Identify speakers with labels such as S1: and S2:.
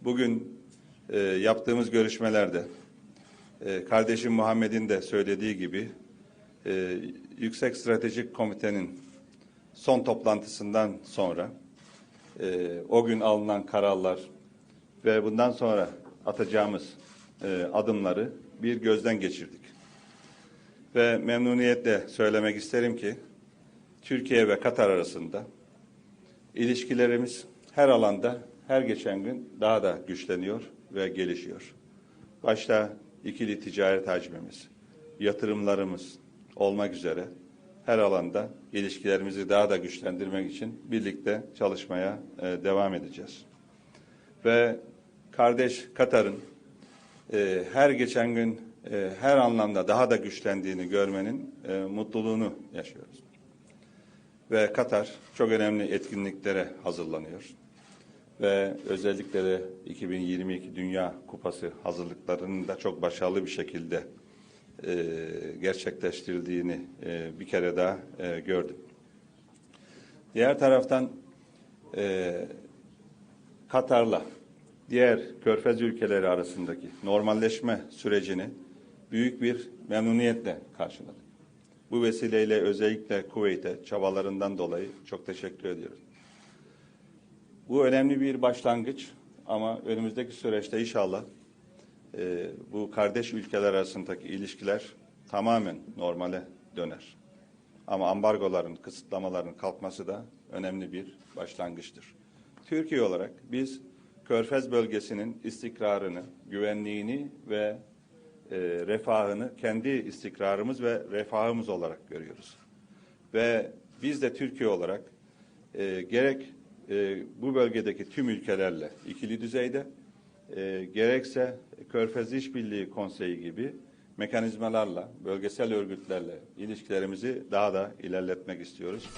S1: bugün e, yaptığımız görüşmelerde e, kardeşim Muhammed'in de söylediği gibi e, Yüksek Stratejik Komitenin son toplantısından sonra e, o gün alınan kararlar ve bundan sonra atacağımız e, adımları bir gözden geçirdik. Ve memnuniyetle söylemek isterim ki Türkiye ve Katar arasında ilişkilerimiz her alanda her geçen gün daha da güçleniyor ve gelişiyor. Başta ikili ticaret hacmimiz, yatırımlarımız olmak üzere her alanda ilişkilerimizi daha da güçlendirmek için birlikte çalışmaya e, devam edeceğiz. Ve kardeş Katar'ın e, her geçen gün e, her anlamda daha da güçlendiğini görmenin mutluluğunu yaşıyoruz. Ve Katar çok önemli etkinliklere hazırlanıyor. Ve özellikle de 2022 Dünya Kupası hazırlıklarının da çok başarılı bir şekilde e, gerçekleştirildiğini e, bir kere daha e, gördüm. Diğer taraftan e, Katar'la diğer körfez ülkeleri arasındaki normalleşme sürecini büyük bir memnuniyetle karşıladık. Bu vesileyle özellikle Kuveyt'e çabalarından dolayı çok teşekkür ediyorum. Bu önemli bir başlangıç ama önümüzdeki süreçte inşallah e, bu kardeş ülkeler arasındaki ilişkiler tamamen normale döner. Ama ambargoların, kısıtlamaların kalkması da önemli bir başlangıçtır. Türkiye olarak biz Körfez bölgesinin istikrarını, güvenliğini ve e, refahını kendi istikrarımız ve refahımız olarak görüyoruz. Ve biz de Türkiye olarak e, gerek e, bu bölgedeki tüm ülkelerle ikili düzeyde e, gerekse Körfez İşbirliği Konseyi gibi mekanizmalarla, bölgesel örgütlerle ilişkilerimizi daha da ilerletmek istiyoruz.